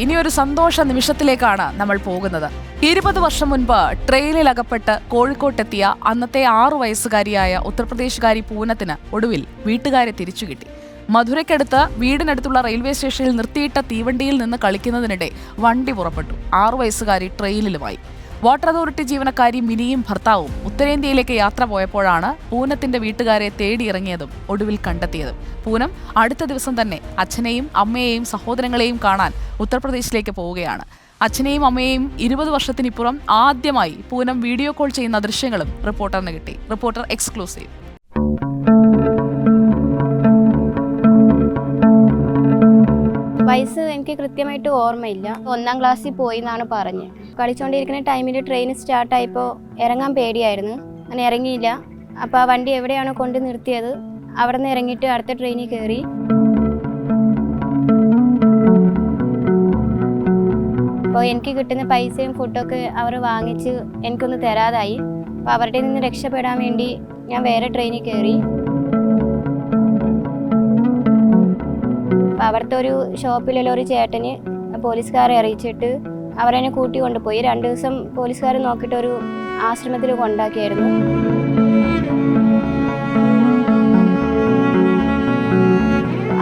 ഇനി ഒരു സന്തോഷ നിമിഷത്തിലേക്കാണ് നമ്മൾ പോകുന്നത്. ഇരുപത് വർഷം മുൻപ് ട്രെയിനിൽ അകപ്പെട്ട് കോഴിക്കോട്ടെത്തിയ അന്നത്തെ ആറു വയസ്സുകാരിയായ ഉത്തർപ്രദേശുകാരി പൂനത്തിന് ഒടുവിൽ വീട്ടുകാരെ തിരിച്ചു കിട്ടി. മധുരയ്ക്കടുത്ത് വീടിനടുത്തുള്ള റെയിൽവേ സ്റ്റേഷനിൽ നിർത്തിയിട്ട തീവണ്ടിയിൽ നിന്ന് കളിക്കുന്നതിനിടെ വണ്ടി പുറപ്പെട്ടു. ആറു വയസ്സുകാരി ട്രെയിനിലുമായി. വാട്ടർ അതോറിറ്റി ജീവനക്കാരി മിനിയും ഭർത്താവും ഉത്തരേന്ത്യയിലേക്ക് യാത്ര പോയപ്പോഴാണ് പൂനത്തിന്റെ വീട്ടുകാരെ തേടിയിറങ്ങിയതും ഒടുവിൽ കണ്ടെത്തിയതും. പൂനം അടുത്ത ദിവസം തന്നെ അച്ഛനെയും അമ്മയെയും സഹോദരങ്ങളെയും കാണാൻ ഉത്തർപ്രദേശിലേക്ക് പോവുകയാണ്. അച്ഛനെയും അമ്മയെയും ഇരുപത് വർഷത്തിനിപ്പുറം ആദ്യമായി പൂനം വീഡിയോ കോൾ ചെയ്യുന്ന ദൃശ്യങ്ങളും റിപ്പോർട്ടറിന് കിട്ടി. Reporter exclusive. വയസ്സ് എനിക്ക് കൃത്യമായിട്ട് ഓർമ്മയില്ല. ഒന്നാം ക്ലാസ്സിൽ പോയി എന്നാണ് പറഞ്ഞത്. കളിച്ചുകൊണ്ടിരിക്കുന്ന ടൈമിൽ ട്രെയിൻ സ്റ്റാർട്ടായപ്പോൾ ഇറങ്ങാൻ പേടിയായിരുന്നു. അങ്ങനെ ഇറങ്ങിയില്ല. അപ്പോൾ ആ വണ്ടി എവിടെയാണോ കൊണ്ട് നിർത്തിയത് അവിടെ നിന്ന് ഇറങ്ങിയിട്ട് അടുത്ത ട്രെയിനിൽ കയറി അപ്പോൾ എനിക്ക് കിട്ടുന്ന പൈസയും ഫുഡൊക്കെ അവർ വാങ്ങിച്ച് എനിക്കൊന്ന് തരാതായി. അപ്പോൾ അവരുടെ നിന്ന് രക്ഷപ്പെടാൻ വേണ്ടി ഞാൻ വേറെ ട്രെയിനിൽ കയറി അപ്പോൾ അവിടുത്തെ ഒരു ഷോപ്പിലുള്ള ഒരു ചേട്ടന് പോലീസുകാരെ അറിയിച്ചിട്ട് അവരെന്നെ കൂട്ടി കൊണ്ടുപോയി രണ്ട് ദിവസം പോലീസുകാർ നോക്കിയിട്ട് ഒരു ആശ്രമത്തിൽ കൊണ്ടാക്കിയായിരുന്നു.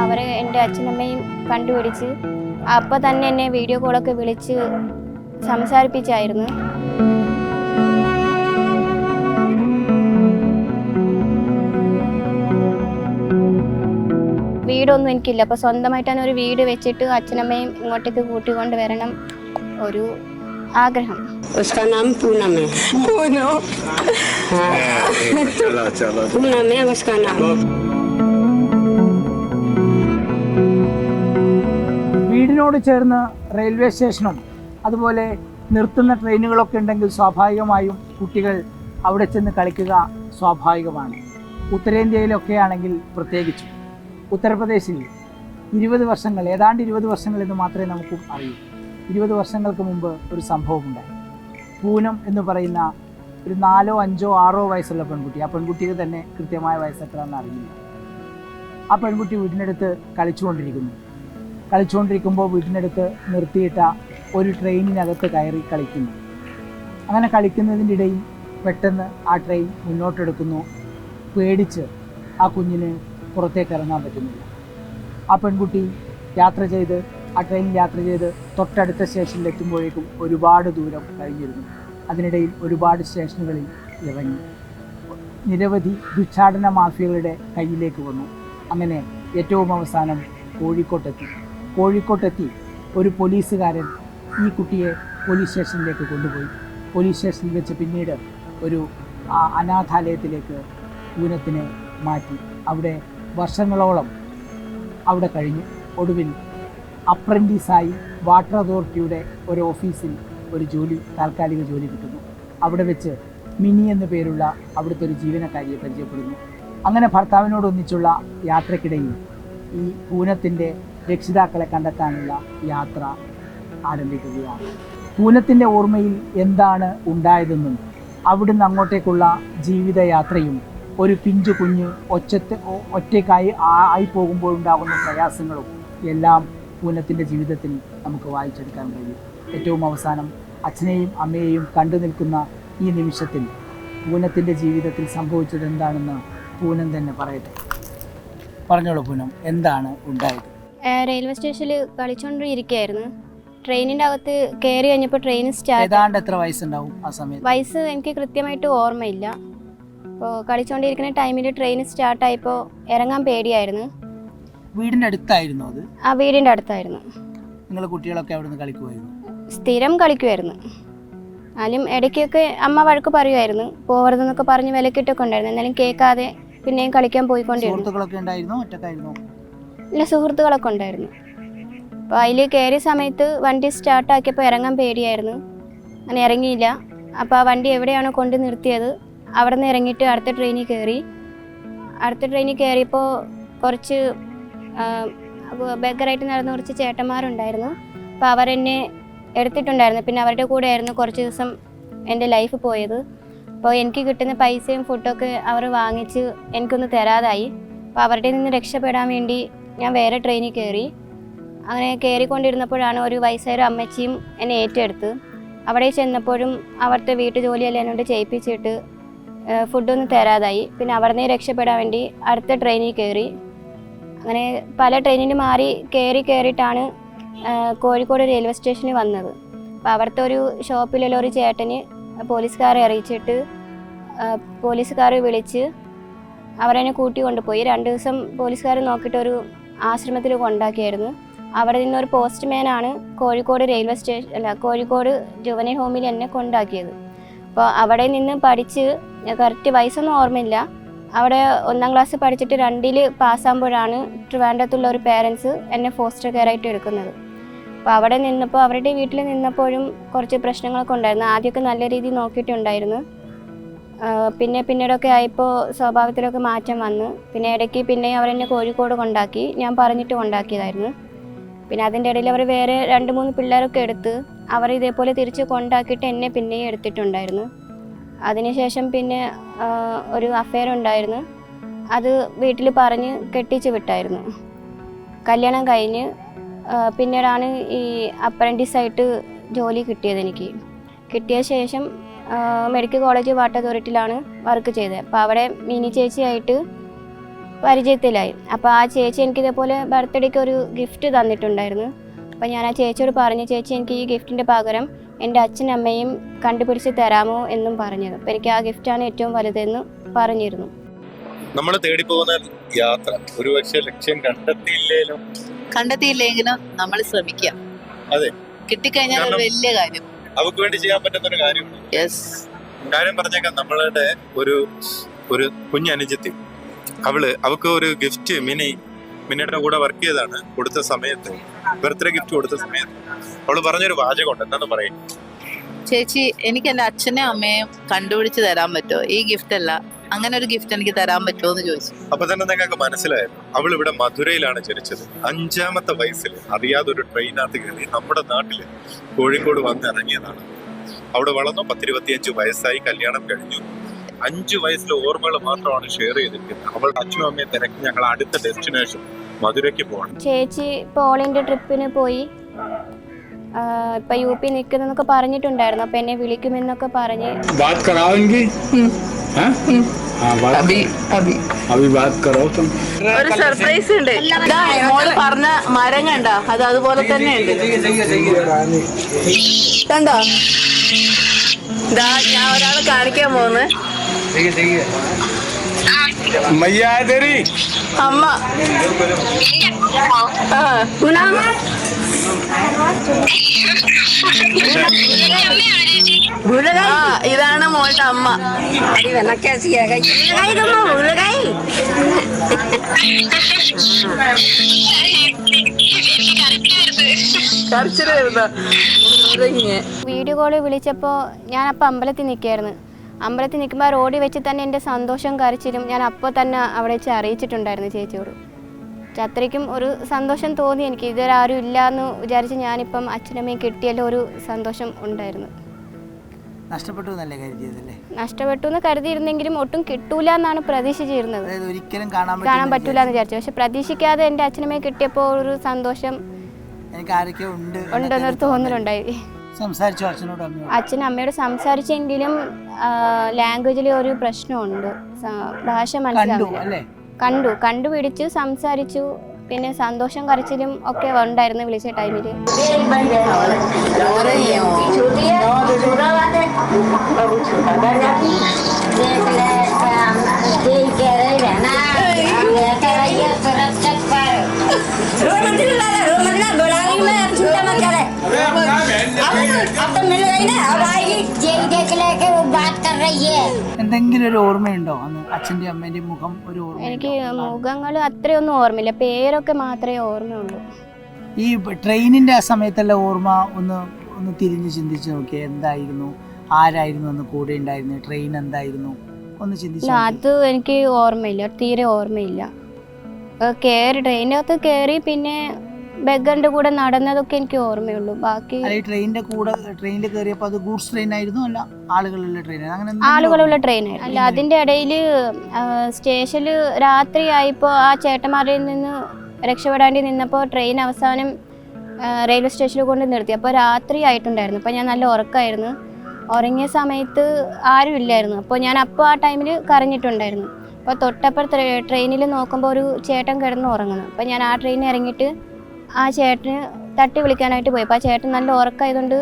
അവരെ എന്റെ അച്ഛനമ്മയും കണ്ടുപിടിച്ച് അപ്പം തന്നെ എന്നെ വീഡിയോ കോളൊക്കെ വിളിച്ച് സംസാരിപ്പിച്ചായിരുന്നു. വീടൊന്നും എനിക്കില്ല. അപ്പോൾ തന്നെ ഒരു വീട് വെച്ചിട്ട് അച്ഛനമ്മയും ഇങ്ങോട്ടേക്ക് കൂട്ടിക്കൊണ്ട് വരണം. ഒരു ആഗ്രഹം उसका नाम पूनम है पूनम चलो चलो पूनम है उसका नाम വീടിനോട് ചേർന്ന് റെയിൽവേ സ്റ്റേഷനും അതുപോലെ നിർത്തുന്ന ട്രെയിനുകളൊക്കെ ഉണ്ടെങ്കിൽ സ്വാഭാവികമായും കുട്ടികൾ അവിടെ ചെന്ന് കളിക്കുക സ്വാഭാവികമാണ് ഉത്തരേന്ത്യയിലൊക്കെ ആണെങ്കിൽ പ്രത്യേകിച്ചും ഉത്തർപ്രദേശിൽ ഇരുപത് വർഷങ്ങൾ ഏതാണ്ട് ഇരുപത് വർഷങ്ങൾ എന്ന് മാത്രമേ നമുക്കും അറിയൂ ഇരുപത് വർഷങ്ങൾക്ക് മുമ്പ് ഒരു സംഭവമുണ്ടായി. പൂനം എന്ന് പറയുന്ന ഒരു നാലോ അഞ്ചോ ആറോ വയസ്സുള്ള പെൺകുട്ടി. ആ പെൺകുട്ടിക്ക് തന്നെ കൃത്യമായ വയസ്സ് എത്രയാണെന്ന് അറിയില്ല. ആ പെൺകുട്ടി വീടിനടുത്ത് കളിച്ചുകൊണ്ടിരിക്കുന്നു. കളിച്ചുകൊണ്ടിരിക്കുമ്പോൾ വീട്ടിനടുത്ത് നിർത്തിയിട്ട ഒരു ട്രെയിനിനകത്ത് കയറി കളിക്കുന്നു. അങ്ങനെ കളിക്കുന്നതിന്റെ ഇടയിൽ പെട്ടെന്ന് ആ ട്രെയിൻ മുന്നോട്ടെടുക്കുന്നു. പേടിച്ച് ആ കുഞ്ഞിന് പുറത്തേക്ക് ഇറങ്ങാൻ പറ്റുന്നില്ല. ആ പെൺകുട്ടി യാത്ര ചെയ്ത് ആ ട്രെയിനിൽ യാത്ര ചെയ്ത് തൊട്ടടുത്ത സ്റ്റേഷനിൽ എത്തുമ്പോഴേക്കും ഒരുപാട് ദൂരം കഴിഞ്ഞിരുന്നു. അതിനിടയിൽ ഒരുപാട് സ്റ്റേഷനുകളിൽ ഇറങ്ങി. നിരവധി ഭിക്ഷാടന മാഫിയകളുടെ കയ്യിലേക്ക് വന്നു. അങ്ങനെ ഏറ്റവും അവസാനം കോഴിക്കോട്ടെത്തി. കോഴിക്കോട്ടെത്തി ഒരു പോലീസുകാരൻ ഈ കുട്ടിയെ പോലീസ് സ്റ്റേഷനിലേക്ക് കൊണ്ടുപോയി. പോലീസ് സ്റ്റേഷനിൽ വെച്ച് പിന്നീട് ഒരു അനാഥാലയത്തിലേക്ക് ഊനത്തിനെ മാറ്റി. അവിടെ വർഷങ്ങളോളം അവിടെ കഴിഞ്ഞു. ഒടുവിൽ അപ്രന്റീസായി വാട്ടർ അതോറിറ്റിയുടെ ഒരു ഓഫീസിൽ ഒരു ജോലി താൽക്കാലിക ജോലി കിട്ടുന്നു. അവിടെ വെച്ച് മിനി എന്ന പേരുള്ള അവിടുത്തെ ഒരു ജീവനക്കാരിയെ പരിചയപ്പെടുന്നു. അങ്ങനെ ഭർത്താവിനോടൊന്നിച്ചുള്ള യാത്രക്കിടയിൽ ഈ പൂനത്തിന്റെ രക്ഷിതാക്കളെ കണ്ടെത്താനുള്ള യാത്ര ആരംഭിക്കുകയാണ്. പൂനത്തിന്റെ ഓർമ്മയിൽ എന്താണ് ഉണ്ടായതെന്നും അവിടുന്ന് അങ്ങോട്ടേക്കുള്ള ജീവിതയാത്രയും ഒരു പിഞ്ചു കുഞ്ഞ് ഒച്ചത്തെ ഒറ്റയ്ക്കായി ആയി പോകുമ്പോഴുണ്ടാകുന്ന പ്രയാസങ്ങളും എല്ലാം പൂനത്തിന്റെ ജീവിതത്തിൽ നമുക്ക് വായിച്ചെടുക്കാൻ കഴിയും. ഏറ്റവും അവസാനം അച്ഛനെയും അമ്മയെയും കണ്ടു നിൽക്കുന്ന ഈ നിമിഷത്തിൽ പൂനത്തിന്റെ ജീവിതത്തിൽ സംഭവിച്ചത് എന്താണെന്ന് പൂനം തന്നെ പറയട്ടെ. പറഞ്ഞോളൂ പൂനം എന്താണ് ഉണ്ടായത്? റെയിൽവേ സ്റ്റേഷനിൽ കളിച്ചുകൊണ്ടിരിക്കുകയായിരുന്നു ട്രെയിനിന്റെ അകത്ത് കയറി കഴിഞ്ഞപ്പോൾ ട്രെയിൻ സ്റ്റാർട്ട് ഏതാണ്ട് എത്ര വയസ്സുണ്ടാവും ആ സമയത്ത്? വയസ്സ് എനിക്ക് കൃത്യമായിട്ട് ഓർമ്മയില്ല. അപ്പോൾ കളിച്ചുകൊണ്ടിരിക്കുന്ന ടൈമിൽ ട്രെയിൻ സ്റ്റാർട്ടായപ്പോൾ ഇറങ്ങാൻ പേടിയായിരുന്നു. വീടിന്റെ അടുത്തായിരുന്നു അത്? ആ വീടിന്റെ അടുത്തായിരുന്നു. നിങ്ങൾ കുട്ടികളൊക്കെ അവിടെ നിന്ന് കളിക്കുമായിരുന്നു സ്ഥിരം കളിക്കുമായിരുന്നു എന്നാലും ഇടയ്ക്കൊക്കെ അമ്മ വഴക്ക് പറയുമായിരുന്നു പോകരുതെന്നൊക്കെ പറഞ്ഞ് വിലക്കിട്ടൊക്കെ ഉണ്ടായിരുന്നു. എന്നാലും കേൾക്കാതെ പിന്നെയും കളിക്കാൻ പോയിക്കൊണ്ടിരുന്നു. സുഹൃത്തുക്കളൊക്കെ ഉണ്ടായിരുന്നു? ഒറ്റക്കായിരുന്നോ? ഇല്ല സുഹൃത്തുക്കളൊക്കെ ഉണ്ടായിരുന്നു. അപ്പോൾ അതിൽ കയറിയ സമയത്ത് വണ്ടി സ്റ്റാർട്ടാക്കിയപ്പോൾ ഇറങ്ങാൻ പേടിയായിരുന്നു. അങ്ങനെ ഇറങ്ങിയില്ല. അപ്പോൾ ആ വണ്ടി എവിടെയാണോ കൊണ്ട് നിർത്തിയത് അവിടെ നിന്ന് ഇറങ്ങിയിട്ട് അടുത്ത ട്രെയിനിൽ കയറി. അടുത്ത ട്രെയിനിൽ കയറിയപ്പോൾ കുറച്ച് ബെഗറായിട്ട് നടന്ന കുറച്ച് ചേട്ടന്മാരുണ്ടായിരുന്നു. അപ്പോൾ അവരെന്നെ എടുത്തിട്ടുണ്ടായിരുന്നു. പിന്നെ അവരുടെ കൂടെ ആയിരുന്നു കുറച്ച് ദിവസം എന്റെ ലൈഫ് പോയത്. അപ്പോൾ എനിക്ക് കിട്ടുന്ന പൈസയും ഫുഡൊക്കെ അവർ വാങ്ങിച്ച് എനിക്കൊന്ന് തരാതായി. അപ്പോൾ അവരുടെ നിന്ന് രക്ഷപ്പെടാൻ വേണ്ടി ഞാൻ വേറെ ട്രെയിനിൽ കയറി. അങ്ങനെ കയറിക്കൊണ്ടിരുന്നപ്പോഴാണ് ഒരു വയസ്സായ അമ്മച്ചിയും എന്നെ ഏറ്റെടുത്ത്. അവിടെ ചെന്നപ്പോഴും അവിടുത്തെ വീട്ടു ജോലിയെല്ലാം എന്നോട് ചെയ്യിപ്പിച്ചിട്ട് ഫുഡൊന്നും തരാതായി. പിന്നെ അവിടെ നിന്ന് രക്ഷപ്പെടാൻ വേണ്ടി അടുത്ത ട്രെയിനിൽ കയറി. അങ്ങനെ പല ട്രെയിനിൽ മാറി കയറി കയറിയിട്ടാണ് കോഴിക്കോട് റെയിൽവേ സ്റ്റേഷനിൽ വന്നത്. അപ്പോൾ അവിടുത്തെ ഒരു ഷോപ്പിലുള്ള ഒരു ചേട്ടന് പോലീസുകാരെ അറിയിച്ചിട്ട് പോലീസുകാർ വിളിച്ച് അവരെന്നെ കൂട്ടി കൊണ്ടുപോയി. രണ്ട് ദിവസം പോലീസുകാർ നോക്കിയിട്ട് ഒരു ആശ്രമത്തിൽ കൊണ്ടാക്കിയായിരുന്നു. അവിടെ നിന്നൊരു പോസ്റ്റ്മാനാണ് കോഴിക്കോട് റെയിൽവേ സ്റ്റേഷൻ അല്ല കോഴിക്കോട് ജുവനൈൽ ഹോമിൽ എന്നെ കൊണ്ടാക്കിയത്. അപ്പോൾ അവിടെ നിന്ന് പഠിച്ച് കറക്റ്റ് വയസ്സൊന്നും ഓർമ്മയില്ല. അവിടെ ഒന്നാം ക്ലാസ് പഠിച്ചിട്ട് രണ്ടിൽ പാസ്സാകുമ്പോഴാണ് ട്രിവാൻഡ്രത്തുള്ള ഒരു പേരൻസ് എന്നെ ഫോസ്റ്റർ കെയർ ആയിട്ട് എടുക്കുന്നത്. അപ്പോൾ അവിടെ നിന്നപ്പോൾ അവരുടെ വീട്ടിൽ നിന്നപ്പോഴും കുറച്ച് പ്രശ്നങ്ങളൊക്കെ ഉണ്ടായിരുന്നു. ആദ്യമൊക്കെ നല്ല രീതിയിൽ നോക്കിയിട്ടുണ്ടായിരുന്നു. പിന്നെ പിന്നീടൊക്കെ ആയപ്പോൾ സ്വഭാവത്തിലൊക്കെ മാറ്റം വന്നു. പിന്നെ ഇടയ്ക്ക് പിന്നെ അവരെന്നെ കോഴിക്കോട് കൊണ്ടാക്കി. ഞാൻ പറഞ്ഞിട്ട് കൊണ്ടാക്കിയതായിരുന്നു. പിന്നെ അതിന്റെ ഇടയിൽ അവർ വേറെ രണ്ട് മൂന്ന് പിള്ളേരൊക്കെ എടുത്ത് അവർ ഇതേപോലെ തിരിച്ച് കൊണ്ടാക്കിയിട്ട് എന്നെ പിന്നെയും എടുത്തിട്ടുണ്ടായിരുന്നു. അതിനുശേഷം പിന്നെ ഒരു അഫയർ ഉണ്ടായിരുന്നു. അത് വീട്ടിൽ പറഞ്ഞ് കെട്ടിച്ച് വിട്ടായിരുന്നു. കല്യാണം കഴിഞ്ഞ് പിന്നീടാണ് ഈ അപ്രന്റീസായിട്ട് ജോലി കിട്ടിയത് എനിക്ക്. കിട്ടിയ ശേഷം മെഡിക്കൽ കോളേജ് വാട്ടർ അതോറിറ്റിയിലാണ് വർക്ക് ചെയ്തത്. അപ്പോൾ അവിടെ മിനി ചേച്ചിയായിട്ട് പരിചയത്തിലായി. അപ്പോൾ ആ ചേച്ചി എനിക്കിതേപോലെ ബർത്ത്ഡേക്ക് ഒരു ഗിഫ്റ്റ് തന്നിട്ടുണ്ടായിരുന്നു. അപ്പോൾ ഞാൻ ആ ചേച്ചിയോട് പറഞ്ഞു ചേച്ചി എനിക്ക് ഈ ഗിഫ്റ്റിന്റെ പകരം എന്റെ അച്ഛനും അമ്മയും കണ്ടുപിടിച്ച് തരാമോ എന്നും പറഞ്ഞത്. അപ്പോൾ എനിക്ക് ആ ഗിഫ്റ്റാണ് ഏറ്റവും വലുതെന്ന് പറഞ്ഞിരുന്നു. നമ്മൾ തേടി പോകുന്ന യാത്ര ഒരുപക്ഷെ ലക്ഷ്യം കണ്ടെത്തിയില്ലേലും കണ്ടെത്തിയില്ലെങ്കിലും നമ്മൾ ശ്രമിക്കാം അതെ. കിട്ടിക്കഴിഞ്ഞാൽ ഒരു വലിയ കാര്യം. അവർക്ക് വേണ്ടി ചെയ്യാൻ പറ്റുന്ന ഒരു കാര്യമാണ്. യെസ് കാര്യം പറഞ്ഞേക്കാം നമ്മളുടെ ഒരു ഒരു കുഞ്ഞനുജത്തി. അവൾ അവൾക്ക് ഒരു ഗിഫ്റ്റ് മിനി മിനിയുടെ കൂടെ വർക്ക് ചെയ്താണ് കൊടുത്ത സമയത്ത് ബർത്ത്ഡേ ഗിഫ്റ്റ് കൊടുത്ത സമയത്ത്. അവൾ പറഞ്ഞൊരു വാചകമുണ്ട് എന്താന്ന് പറയും? ചേച്ചി എനിക്ക് എന്റെ അച്ഛനെയും അമ്മയും കണ്ടുപിടിച്ച് തരാൻ പറ്റുമോ? ഈ ഗിഫ്റ്റ് അല്ല അങ്ങനെ ഒരു ഗിഫ്റ്റ് എനിക്ക് തരാൻ പറ്റുമോ എന്ന് ചോദിച്ചു. അപ്പൊ തന്നെ നിങ്ങൾക്ക് മനസ്സിലായത് അവൾ ഇവിടെ മധുരയിലാണ് ജനിച്ചത്. അഞ്ചാമത്തെ വയസ്സിൽ അറിയാതെ ഒരു ട്രെയിനകത്ത് കയറി നമ്മുടെ നാട്ടിൽ കോഴിക്കോട് വന്ന് ഇറങ്ങിയതാണ് അവിടെ വളർന്നു പത്തിരുപത്തിയഞ്ച് വയസ്സായി കല്യാണം കഴിഞ്ഞു. അഞ്ചു വയസ്സിലെ ഓർമ്മകൾ മാത്രമാണ് ഷെയർ ചെയ്തിരിക്കുന്നത്. അവളുടെ അച്ഛനും അമ്മയും തിരക്കി ഞങ്ങൾ അടുത്ത ഡെസ്റ്റിനേഷൻ മധുരയ്ക്ക് പോകണം. ചേച്ചി പോളിന്റെ ട്രിപ്പിന് പോയി. ഇപ്പൊ യു പി നിൽക്കുന്നെന്നൊക്കെ പറഞ്ഞിട്ടുണ്ടായിരുന്നു. അപ്പൊ എന്നെ വിളിക്കുമെന്നൊക്കെ പറഞ്ഞ്. ബാത് കരാവെങ്കിൽ ഒരു സർപ്രൈസ് ഉണ്ട്. മോൾ പറഞ്ഞ മരം കണ്ട. അത് അതുപോലെ തന്നെ ഉണ്ട്. കണ്ടോ? ഞാൻ ഒരാൾ കാണിക്കാൻ പോകുന്നത് പോകുന്നു मैया है तेरी അമ്മ ആ ആ ഇതാണ് മോളുടെ അമ്മ കരച്ചില് വരുന്നോ ഇതങ്ങനെ. വീഡിയോ കോൾ വിളിച്ചപ്പോൾ ഞാൻ അപ്പോൾ അമ്പലത്തിൽ നിൽക്കുകയായിരുന്നു അമ്പലത്തിൽ നിൽക്കുമ്പോൾ റോഡിൽ വെച്ച് തന്നെ എന്റെ സന്തോഷം കരച്ചിലും ഞാൻ അപ്പോൾ തന്നെ അവിടെ വെച്ച് അറിയിച്ചിട്ടുണ്ടായിരുന്നു ചേച്ചിയോട്. അത്രയ്ക്കും ഒരു സന്തോഷം തോന്നി എനിക്ക്. ഇതുവരെ ആരും ഇല്ല എന്ന് വിചാരിച്ച് ഞാനിപ്പം അച്ഛനമ്മയും കിട്ടിയല്ലോ ഒരു സന്തോഷം ഉണ്ടായിരുന്നു. നഷ്ടപ്പെട്ടു എന്നല്ലേ കരുതിയതല്ലേ നഷ്ടപ്പെട്ടു എന്ന് കരുതിയിരുന്നെങ്കിലും ഒട്ടും കിട്ടൂല എന്നാണ് പ്രതീക്ഷിച്ചിരുന്നത്. ഒരിക്കലും കാണാൻ പറ്റൂല എന്ന് വിചാരിച്ചു. പക്ഷെ പ്രതീക്ഷിക്കാതെ എന്റെ അച്ഛനമ്മയെ കിട്ടിയപ്പോൾ ഒരു സന്തോഷം എനിക്ക് ആരൊക്കെ ഉണ്ട് ഉണ്ടെന്നൊരു തോന്നലുണ്ടായി. സംസാരിച്ചു അച്ഛനോട് അമ്മയോടും? അച്ഛൻ അമ്മയോട് സംസാരിച്ചെങ്കിലും ലാംഗ്വേജിൽ ഒരു പ്രശ്നമുണ്ട്. ഭാഷ മനസ്സിലാവില്ല. അല്ലേ? കണ്ടു കണ്ടുപിടിച്ചു സംസാരിച്ചു. പിന്നെ സന്തോഷം കരച്ചിലും ഒക്കെ ഉണ്ടായിരുന്നു വിളിച്ച ടൈമിൽ എന്തെങ്കിലും ഒരു ഓർമ്മയുണ്ടോ? അന്ന് അച്ഛന്റെ അമ്മേന്റെയും മുഖം ഒരു ഓർമ്മ എനിക്ക് മുഖങ്ങൾ അത്രയൊന്നും ഓർമ്മയില്ല. പേരൊക്കെ മാത്രമേ ഓർമ്മയുള്ളൂ. ഈ ട്രെയിനിന്റെ ആ സമയത്തുള്ള ഓർമ്മ ഒന്ന് ഒന്ന് തിരിഞ്ഞ് ചിന്തിച്ച് നോക്കിയേ എന്തായിരുന്നു? ആരായിരുന്നു അന്ന് കൂടെ ഉണ്ടായിരുന്നത്? ട്രെയിൻ എന്തായിരുന്നു? ഒന്ന് ചിന്തിച്ചു അത് എനിക്ക് ഓർമ്മയില്ല. തീരെ ഓർമ്മയില്ല. കയറി ട്രെയിനകത്ത് കയറി പിന്നെ ബെഗറിന്റെ കൂടെ നടന്നതൊക്കെ എനിക്ക് ഓർമ്മയുള്ളൂ. ബാക്കി ട്രെയിനിന്റെ കൂടെ ട്രെയിനിൽ കയറിയപ്പോൾ അത് ഗൂഡ്സ് ട്രെയിൻ ആയിരുന്നു അല്ല ആളുകളുള്ള ട്രെയിൻ? അങ്ങനെ ആളുകളുള്ള ട്രെയിൻ അല്ല അതിന്റെ ഇടയിൽ സ്റ്റേഷനിൽ രാത്രി ആയപ്പോൾ ആ ചേട്ടന്മാരിൽ നിന്ന് രക്ഷപ്പെടാണ്ടി നിന്നപ്പോൾ ട്രെയിൻ അവസാനം റെയിൽവേ സ്റ്റേഷനിൽ കൊണ്ട് നിർത്തി. അപ്പോൾ രാത്രി ആയിട്ടുണ്ടായിരുന്നു അപ്പോൾ ഞാൻ നല്ല ഉറക്കമായിരുന്നു ഉറങ്ങിയ സമയത്ത് ആരും ഇല്ലായിരുന്നു. അപ്പോൾ ഞാൻ അപ്പോൾ ആ ടൈമിൽ കരഞ്ഞിട്ടുണ്ടായിരുന്നു. അപ്പോൾ തൊട്ടപ്പുറത്ത് ട്രെയിനിൽ നോക്കുമ്പോൾ ഒരു ചേട്ടൻ കിടന്ന് ഉറങ്ങുന്നു. അപ്പോൾ ഞാൻ ആ ട്രെയിനിൽ ഇറങ്ങിയിട്ട് ആ ചേട്ടന് തട്ടി വിളിക്കാനായിട്ട് പോയി. അപ്പോൾ ആ ചേട്ടൻ നല്ല ഉറക്കമായതുകൊണ്ട്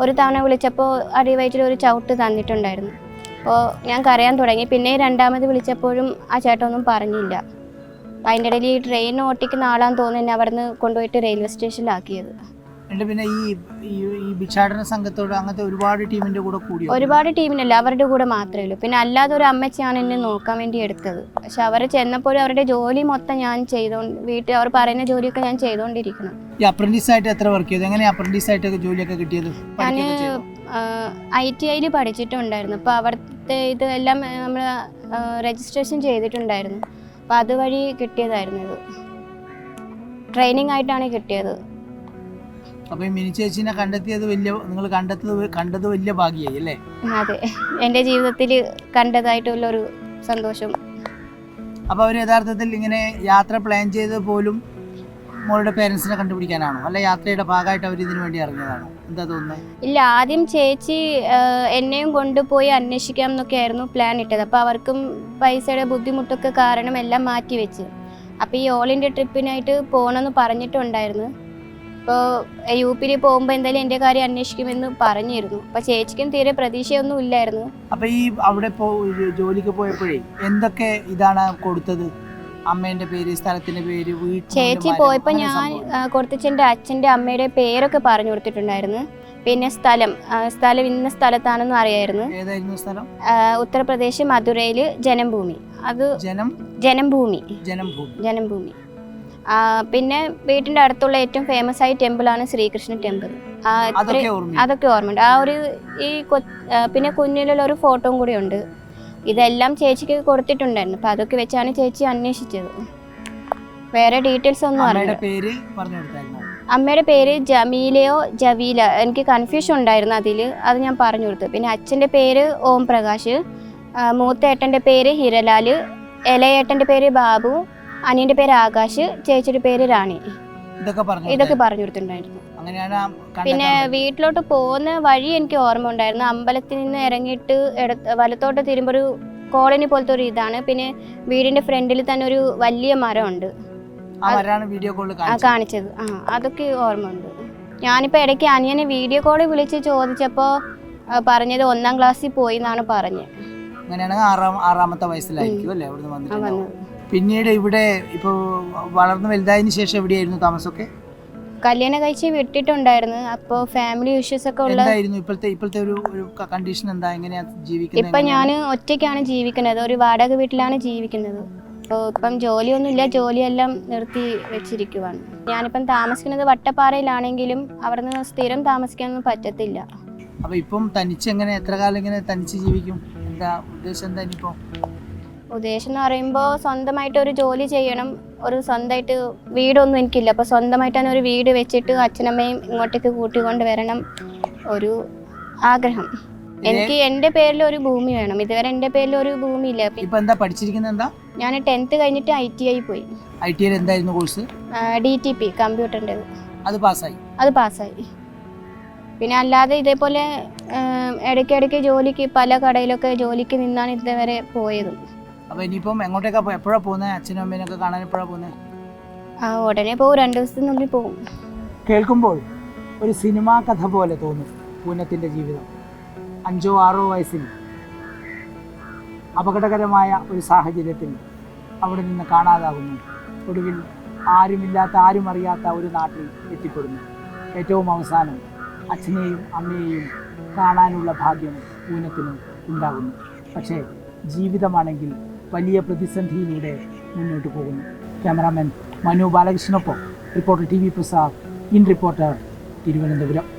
ഒരു തവണ വിളിച്ചപ്പോൾ അടിവയറ്റിൽ ഒരു ചവിട്ട് തന്നിട്ടുണ്ടായിരുന്നു. അപ്പോൾ ഞാൻ കരയാൻ തുടങ്ങി. പിന്നെ രണ്ടാമത് വിളിച്ചപ്പോഴും ആ ചേട്ടനൊന്നും പറഞ്ഞില്ല. അതിന്റെ ഇടയിൽ ഈ ട്രെയിൻ ഓട്ടിക്കുന്ന ആളാന്ന് തോന്നുന്നു എന്നെ അവിടെ നിന്ന് കൊണ്ടുപോയിട്ട് റെയിൽവേ സ്റ്റേഷനിലാക്കിയത് എന്നിട്ട് പിന്നെ ഈ ഈ ഭിക്ഷാടന സംഘത്തോട് അങ്ങനത്തെ ഒരുപാട് ടീമിന്റെ കൂടെ കൂടിയോ ഒരുപാട് ടീമിനല്ല അവരുടെ കൂടെ മാത്രമേ ഉള്ളൂ. പിന്നെ അല്ലാതെ ഒരു അമ്മച്ചിയാണ് എന്നെ നോക്കാൻ വേണ്ടി എടുത്തത്. പക്ഷെ അവർ ചെന്നപ്പോഴും അവരുടെ ജോലി മൊത്തം ഞാൻ ചെയ്തോണ്ട് വീട്ടിൽ അവർ പറയുന്ന ജോലിയൊക്കെ ഞാൻ ചെയ്തുകൊണ്ടിരിക്കണം ഈ അപ്രന്റീസ് ആയിട്ട് എത്ര വർക്ക് ചെയ്തു? എങ്ങനെ അപ്രന്റീസ് ആയിട്ടൊക്കെ ജോലിയൊക്കെ കിട്ടിയത്? ഞാൻ? ഐ ടി ഐയിൽ പഠിച്ചിട്ടുണ്ടായിരുന്നു. അപ്പോൾ അവിടുത്തെ ഇതെല്ലാം നമ്മൾ രജിസ്ട്രേഷൻ ചെയ്തിട്ടുണ്ടായിരുന്നു. അപ്പോൾ അതുവഴി കിട്ടിയതായിരുന്നു ഇത്. ട്രെയിനിങ് ആയിട്ടാണ് കിട്ടിയത്. അപ്പൊ ഈ മിനി ചേച്ചിനെ കണ്ടെത്തിയത് വലിയ നിങ്ങൾ കണ്ടെത്തത് കണ്ടത് വലിയ ഭാഗ്യായി അല്ലേ? അതെ. എന്റെ ജീവിതത്തിൽ കണ്ടതായിട്ടുള്ള ഒരു സന്തോഷം. അപ്പൊ അവർ യഥാർത്ഥത്തിൽ ഇങ്ങനെ യാത്ര പ്ലാൻ ചെയ്തത് പോലും മോളുടെ പേരൻസിനെ കണ്ടുപിടിക്കാനാണോ? അല്ല യാത്രയുടെ ഭാഗമായിട്ട് അവർ ഇതിനു വേണ്ടി ഇറങ്ങിയതാണോ? എന്താ തോന്നുന്നത് ഇല്ല ആദ്യം ചേച്ചി എന്നെയും കൊണ്ടുപോയി അന്വേഷിക്കാം എന്നൊക്കെ ആയിരുന്നു പ്ലാൻ ഇട്ടത്. അപ്പോൾ അവർക്കും പൈസയുടെ ബുദ്ധിമുട്ടൊക്കെ കാരണം എല്ലാം മാറ്റി വെച്ച് അപ്പോൾ ഈ ഓൾ ഇന്ത്യ ട്രിപ്പിനായിട്ട് പോകണമെന്ന് പറഞ്ഞിട്ടുണ്ടായിരുന്നു. അപ്പോൾ യു പിയിൽ പോകുമ്പോൾ എന്തായാലും എന്റെ കാര്യം അന്വേഷിക്കുമെന്ന് പറഞ്ഞിരുന്നു. അപ്പോൾ ചേച്ചിക്കും തീരെ പ്രതീക്ഷയൊന്നും ഇല്ലായിരുന്നു. അപ്പോൾ ഈ അവിടെ ജോലിക്ക് പോയപ്പോഴേ എന്തൊക്കെ ഇതാണ് കൊടുത്തത്? അമ്മേന്റെ പേര് സ്ഥലത്തിന്റെ പേര് ചേച്ചി പോയപ്പോൾ ഞാൻ കൊടുത്തച്ഛന്റെ അച്ഛന്റെ അമ്മയുടെ പേരൊക്കെ പറഞ്ഞു കൊടുത്തിട്ടുണ്ടായിരുന്നു. പിന്നെ സ്ഥലം സ്ഥലം ഇന്ന സ്ഥലത്താണെന്ന് അറിയായിരുന്നു. സ്ഥലം? ഉത്തർപ്രദേശ് മധുരയിൽ ജനംഭൂമി. അത് ജനം? ജനംഭൂമി. ജനം ഭൂമി ജനംഭൂമി. ആ, പിന്നെ വീട്ടിന്റെ അടുത്തുള്ള ഏറ്റവും ഫേമസ് ആയ ടെമ്പിളാണ് ശ്രീകൃഷ്ണ ടെമ്പിൾ. അതൊക്കെ ഓർമ്മ അതൊക്കെ ഓർമ്മയുണ്ട്. ആ ഒരു ഈ പിന്നെ കുഞ്ഞിലുള്ള ഒരു ഫോട്ടോയും കൂടി ഉണ്ട്. ഇതെല്ലാം ചേച്ചിക്ക് കൊടുത്തിട്ടുണ്ടായിരുന്നു. അപ്പൊ അതൊക്കെ വെച്ചാണ് ചേച്ചി അന്വേഷിച്ചത്. വേറെ ഡീറ്റെയിൽസ് ഒന്നും അമ്മയുടെ അറിയില്ല. അമ്മയുടെ പേര് ജമീലയോ ജവീല. എനിക്ക് കൺഫ്യൂഷൻ ഉണ്ടായിരുന്നു അതിൽ അത് ഞാൻ പറഞ്ഞു കൊടുത്തു. പിന്നെ അച്ഛന്റെ പേര് ഓം പ്രകാശ്. മൂത്തേട്ടന്റെ പേര് ഹിരലാൽ ഇലയേട്ടന്റെ പേര് ബാബു. അനിയന്റെ പേര് ആകാശ് ചേച്ചിയുടെ പേര് റാണി. ഇതൊക്കെ പറഞ്ഞു ഇതൊക്കെ പറഞ്ഞു കൊടുത്തിട്ടുണ്ടായിരുന്നു അങ്ങനെയാണ് പിന്നെ വീട്ടിലോട്ട് പോകുന്ന വഴി എനിക്ക് ഓർമ്മ ഉണ്ടായിരുന്നു. അമ്പലത്തിൽ നിന്ന് ഇറങ്ങിയിട്ട് വലത്തോട്ട് തിരുമ്പോൾ ഒരു കോളനി പോലത്തെ ഒരു ഇതാണ്. പിന്നെ വീടിന്റെ ഫ്രണ്ടിൽ തന്നെ ഒരു വലിയ മരമുണ്ട്. വീഡിയോ കാണിച്ചത്. ആ അതൊക്കെ ഓർമ്മയുണ്ട്. ഞാനിപ്പോൾ ഇടയ്ക്ക് അനിയനെ വീഡിയോ കോൾ വിളിച്ച് ചോദിച്ചപ്പോൾ പറഞ്ഞത് ഒന്നാം ക്ലാസ്സിൽ പോയി എന്നാണ് പറഞ്ഞത്. അങ്ങനെയാണെങ്കിൽ ആറാം ആറാമത്തെ വയസ്സിലായിരിക്കും അല്ലേ? വന്നിട്ടുണ്ടാവും. വന്നത്. പിന്നീട് ഇവിടെ ഇപ്പോൾ വളർന്നു വലുതായതിനു ശേഷം എവിടെയായിരുന്നു താമസമൊക്കെ? കല്യാണ കഴിച്ച് വിട്ടിട്ടുണ്ടായിരുന്നു. അപ്പോൾ ഫാമിലി ഇഷ്യൂസ് ഒക്കെ ഉള്ള എന്തായിരുന്നു ഇപ്പോഴത്തെ ഇപ്പോഴത്തെ ഒരു ഒരു കണ്ടീഷൻ എന്താ? എങ്ങനെയാ ജീവിക്കുന്നത്? ഇപ്പം ഞാൻ ഒറ്റയ്ക്കാണ് ജീവിക്കുന്നത്. ഒരു വാടക വീട്ടിലാണ് ജീവിക്കുന്നത്. അപ്പോൾ ഇപ്പം ജോലിയൊന്നുമില്ല ജോലിയെല്ലാം നിർത്തി വെച്ചിരിക്കുവാണ്. ഞാനിപ്പം താമസിക്കുന്നത് വട്ടപ്പാറയിലാണെങ്കിലും അവിടെ നിന്ന് സ്ഥിരം താമസിക്കാനൊന്നും പറ്റത്തില്ല. അപ്പോൾ ഇപ്പം തനിച്ച് എങ്ങനെ എത്ര കാലം ഇങ്ങനെ തനിച്ച് ജീവിക്കും? എന്താ ഉദ്ദേശം എന്താ ഇനിയിപ്പോ? ഉദ്ദേശം എന്ന് പറയുമ്പോൾ സ്വന്തമായിട്ട് ഒരു ജോലി ചെയ്യണം. ഒരു സ്വന്തമായിട്ട് വീടൊന്നും എനിക്കില്ല. അപ്പോൾ സ്വന്തമായിട്ട് തന്നെ ഒരു വീട് വെച്ചിട്ട് അച്ഛനമ്മയും ഇങ്ങോട്ടേക്ക് കൂട്ടിക്കൊണ്ട് വരണം ഒരു ആഗ്രഹം. എനിക്ക് എന്റെ പേരിൽ ഒരു ഭൂമി വേണം. ഇതുവരെ എന്റെ പേരിൽ ഒരു ഭൂമി ഇല്ല. ഇപ്പൊ എന്താ പഠിച്ചിരിക്കുന്നത് എന്താ? ഞാൻ ടെൻത്ത് കഴിഞ്ഞിട്ട് ഐ ടി ഐ പോയി. ഐ ടി ഐ എന്തായിരുന്നു കോഴ്സ്? ഡി ടി പി കമ്പ്യൂട്ടറിന്റെ അത് പാസ്സായി. അത് പാസ്സായി. പിന്നെ അല്ലാതെ ഇതേപോലെ ഇടയ്ക്കിടയ്ക്ക് ജോലിക്ക് പല കടയിലൊക്കെ ജോലിക്ക് നിന്നാണ് ഇതുവരെ പോയത്. അപ്പൊ ഇനിയിപ്പം എങ്ങോട്ടേക്കാ പോ- എപ്പോഴാ പോകുന്നത് അച്ഛനും അമ്മേനൊക്കെ കാണാൻ എപ്പോഴാ പോകുന്നത് ആ ഉടനെ പോകും രണ്ട് ദിവസത്തിനുള്ളിൽ പോകും കേൾക്കുമ്പോൾ ഒരു സിനിമാ കഥ പോലെ തോന്നും പൂനത്തിന്റെ ജീവിതം. അഞ്ചോ ആറോ വയസ്സിൽ അപകടകരമായ ഒരു സാഹചര്യത്തിൽ അവിടെ നിന്ന് കാണാതാകുന്നു. ഒടുവിൽ ആരുമില്ലാത്ത ആരും അറിയാത്ത ഒരു നാട്ടിൽ എത്തിപ്പെടുന്നു. ഏറ്റവും അവസാനം അച്ഛനെയും അമ്മയെയും കാണാനുള്ള ഭാഗ്യം പൂനത്തിന് ഉണ്ടാകുന്നു. പക്ഷേ ജീവിതമാണെങ്കിൽ വലിയ പ്രതിസന്ധിയിലൂടെ മുന്നോട്ട് പോകുന്നു. Cameraman Manu ബാലകൃഷ്ണനൊപ്പം reporter T V Prasad in reporter Thiruvananthapuram.